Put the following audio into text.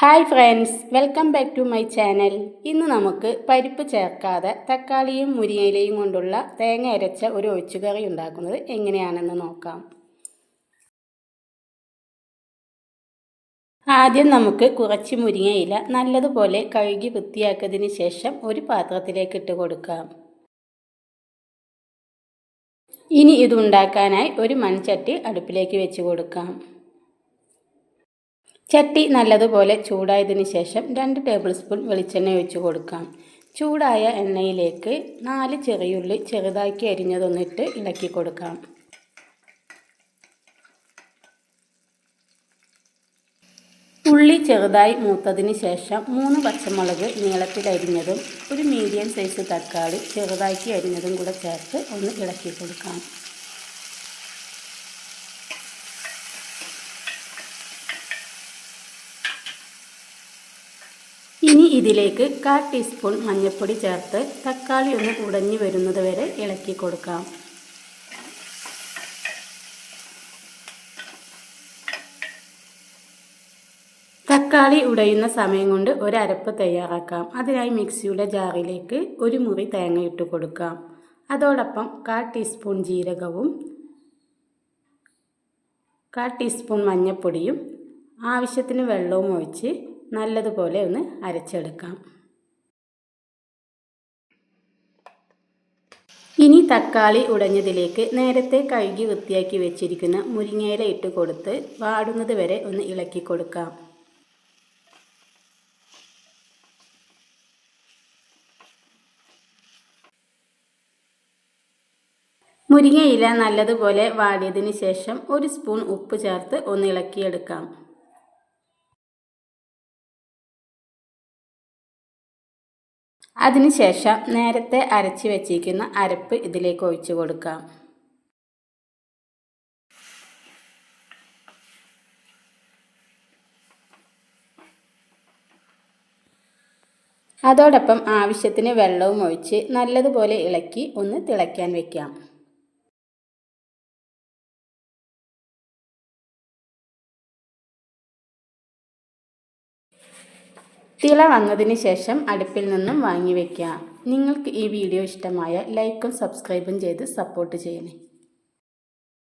Hi friends welcome back to my channel. ഇന്ന് നമുക്ക് പരിപ്പ് ചേർക്കാതെ തക്കാളിയും മുരിങ്ങയിലയും കൊണ്ടുള്ള തേങ്ങ അരച്ച ഒരു ഒഴിച്ചുകറി ഉണ്ടാക്കുന്നത് എങ്ങനെയാണെന്ന് നോക്കാം. ആദ്യം നമുക്ക് കുറച്ച് മുരിങ്ങയില നല്ലതുപോലെ കഴുകി വൃത്തിയാക്കിയതിന് ശേഷം ഒരു പാത്രത്തിലേക്ക് ഇട്ട് കൊടുക്കാം. ഇനി ഇതുണ്ടാക്കാനായി ഒരു മൺചട്ടി അടുപ്പിലേക്ക് വെച്ച് കൊടുക്കാം. ചട്ടി നല്ലതുപോലെ ചൂടായതിനു ശേഷം രണ്ട് ടേബിൾ സ്പൂൺ വെളിച്ചെണ്ണ ഒഴിച്ചു കൊടുക്കാം. ചൂടായ എണ്ണയിലേക്ക് നാല് ചെറിയുള്ളി ചെറുതാക്കി അരിഞ്ഞതൊന്നിട്ട് ഇളക്കി കൊടുക്കാം. ഉള്ളി ചെറുതായി മൂത്തതിന് ശേഷം മൂന്ന് പച്ചമുളക് നീളത്തിൽ അരിഞ്ഞതും ഒരു മീഡിയം സൈസ് തക്കാളി ചെറുതാക്കി അരിഞ്ഞതും കൂടെ ചേർത്ത് ഒന്ന് ഇളക്കി കൊടുക്കാം. ഇനി ഇതിലേക്ക് കാൽ ടീസ്പൂൺ മഞ്ഞൾപ്പൊടി ചേർത്ത് തക്കാളി ഒന്ന് ഉടഞ്ഞു വരുന്നത് വരെ ഇളക്കി കൊടുക്കാം. തക്കാളി ഉടയുന്ന സമയം കൊണ്ട് ഒരു അരപ്പ് തയ്യാറാക്കാം. അതിനായി മിക്സിയുടെ ജാറിലേക്ക് ഒരു മുറി തേങ്ങ ഇട്ട് കൊടുക്കാം. അതോടൊപ്പം കാൽ ടീസ്പൂൺ ജീരകവും കാൽ ടീസ്പൂൺ മഞ്ഞൾപ്പൊടിയും ആവശ്യത്തിന് വെള്ളവും ഒഴിച്ച് നല്ലതുപോലെ ഒന്ന് അരച്ചെടുക്കാം. ഇനി തക്കാളി ഉടഞ്ഞതിലേക്ക് നേരത്തെ കഴുകി വൃത്തിയാക്കി വെച്ചിരിക്കുന്ന മുരിങ്ങയില ഇട്ട് കൊടുത്ത് വാടുന്നത് വരെ ഒന്ന് ഇളക്കി കൊടുക്കാം. മുരിങ്ങയില നല്ലതുപോലെ വാടിയതിന് ശേഷം ഒരു സ്പൂൺ ഉപ്പ് ചേർത്ത് ഒന്ന് ഇളക്കിയെടുക്കാം. അതിനുശേഷം നേരത്തെ അരച്ച് വെച്ചിരിക്കുന്ന അരപ്പ് ഇതിലേക്ക് ഒഴിച്ചു കൊടുക്കാം. അതോടൊപ്പം ആവശ്യത്തിന് വെള്ളവും ഒഴിച്ച് നല്ലതുപോലെ ഇളക്കി ഒന്ന് തിളയ്ക്കാൻ വെക്കാം. തിള വന്നതിന് ശേഷം അടുപ്പിൽ നിന്നും വാങ്ങി വയ്ക്കുക നിങ്ങൾക്ക് ഈ വീഡിയോ ഇഷ്ടമായ ലൈക്കും സബ്സ്ക്രൈബും ചെയ്ത് സപ്പോർട്ട് ചെയ്യണേ.